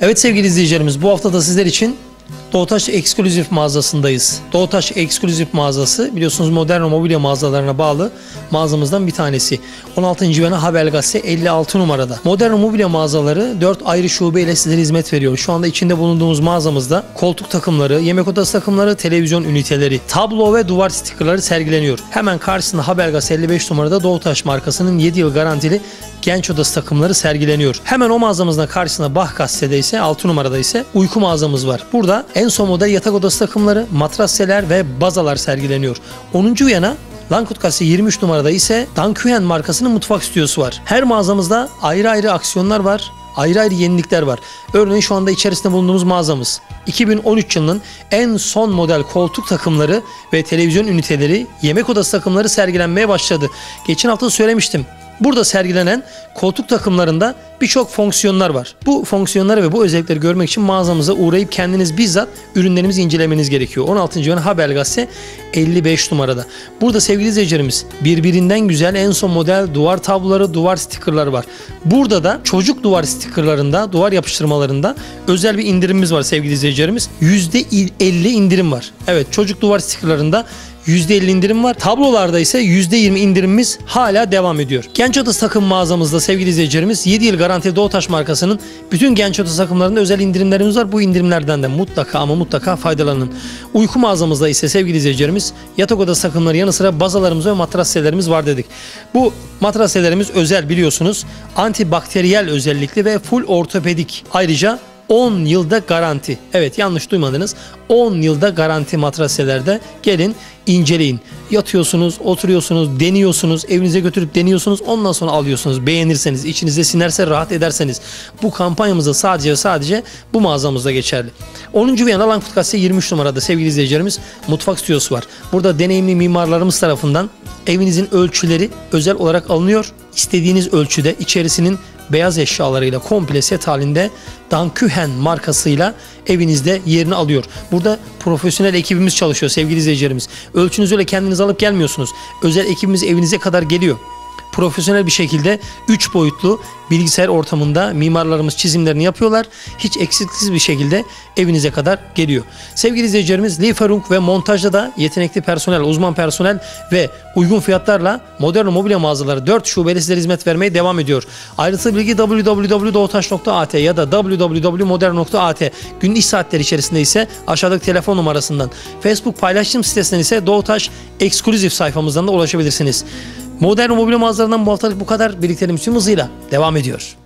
Evet sevgili izleyicilerimiz bu hafta da sizler için Doğutaş Ekskluzif mağazasındayız. Doğutaş Ekskluzif mağazası biliyorsunuz modern mobilya mağazalarına bağlı mağazamızdan bir tanesi. 16. Vena Habel Gazete 56 numarada. Modern mobilya mağazaları 4 ayrı şube ile sizlere hizmet veriyor. Şu anda içinde bulunduğumuz mağazamızda koltuk takımları, yemek odası takımları, televizyon üniteleri, tablo ve duvar stikerleri sergileniyor. Hemen karşısında Habel Gazete 55 numarada Doğutaş markasının 7 yıl garantili genç odası takımları sergileniyor. Hemen o mağazamızın karşısında Bah gazetede ise 6 numarada ise uyku mağazamız var. Burada en son model yatak odası takımları, matrasseler ve bazalar sergileniyor. 10. yana Lankut Gazete 23 numarada ise Dankühen markasının mutfak stüdyosu var. Her mağazamızda ayrı ayrı aksiyonlar var. Ayrı ayrı yenilikler var. Örneğin şu anda içerisinde bulunduğumuz mağazamız 2013 yılının en son model koltuk takımları ve televizyon üniteleri, yemek odası takımları sergilenmeye başladı. Geçen hafta söylemiştim. Burada sergilenen koltuk takımlarında birçok fonksiyonlar var. Bu fonksiyonları ve bu özellikleri görmek için mağazamıza uğrayıp kendiniz bizzat ürünlerimizi incelemeniz gerekiyor. 16. yön Haber Gazete 55 numarada. Burada sevgili izleyicilerimiz birbirinden güzel en son model duvar tabloları, duvar stikerleri var. Burada da çocuk duvar stikerlarında, duvar yapıştırmalarında özel bir indirimimiz var sevgili izleyicilerimiz. %50 indirim var. Evet çocuk duvar stikerlarında %50 indirim var. Tablolarda ise %20 indirimimiz hala devam ediyor. Genç Odası takım mağazamızda sevgili izleyicilerimiz 7 yıl garantili Doğutaş markasının bütün Genç Odası takımlarında özel indirimlerimiz var. Bu indirimlerden de mutlaka ama mutlaka faydalanın. Uyku mağazamızda ise sevgili izleyicilerimiz yatak odası takımları yanı sıra bazalarımız ve matrasselerimiz var dedik. Bu matrasselerimiz özel biliyorsunuz. Antibakteriyel özellikli ve full ortopedik. Ayrıca 10 yılda garanti. Evet yanlış duymadınız. 10 yılda garanti matraselerde gelin inceleyin. Yatıyorsunuz, oturuyorsunuz, deniyorsunuz, evinize götürüp deniyorsunuz. Ondan sonra alıyorsunuz. Beğenirseniz, içinizde sinerse, rahat ederseniz. Bu kampanyamızda sadece ve sadece bu mağazamızda geçerli. 10. Viyana Langfurt Gazete 23 numarada sevgili izleyicilerimiz mutfak stüdyosu var. Burada deneyimli mimarlarımız tarafından evinizin ölçüleri özel olarak alınıyor. İstediğiniz ölçüde içerisinin beyaz eşyalarıyla komple set halinde Dankühen markasıyla evinizde yerini alıyor. Burada profesyonel ekibimiz çalışıyor sevgili izleyicilerimiz. Ölçünüzü öyle kendiniz alıp gelmiyorsunuz. Özel ekibimiz evinize kadar geliyor profesyonel bir şekilde 3 boyutlu bilgisayar ortamında mimarlarımız çizimlerini yapıyorlar. Hiç eksiksiz bir şekilde evinize kadar geliyor. Sevgili izleyicilerimiz Lieferung ve montajda da yetenekli personel, uzman personel ve uygun fiyatlarla modern mobilya mağazaları 4 şubeli sizlere hizmet vermeye devam ediyor. Ayrıntılı bilgi www.doğutaş.at ya da www.modern.at gün iş saatleri içerisinde ise aşağıdaki telefon numarasından Facebook paylaşım sitesinden ise Doğutaş ekskluzif sayfamızdan da ulaşabilirsiniz. Modern mobilya mağazalarından bu haftalık bu kadar. Tüm hızıyla devam ediyor.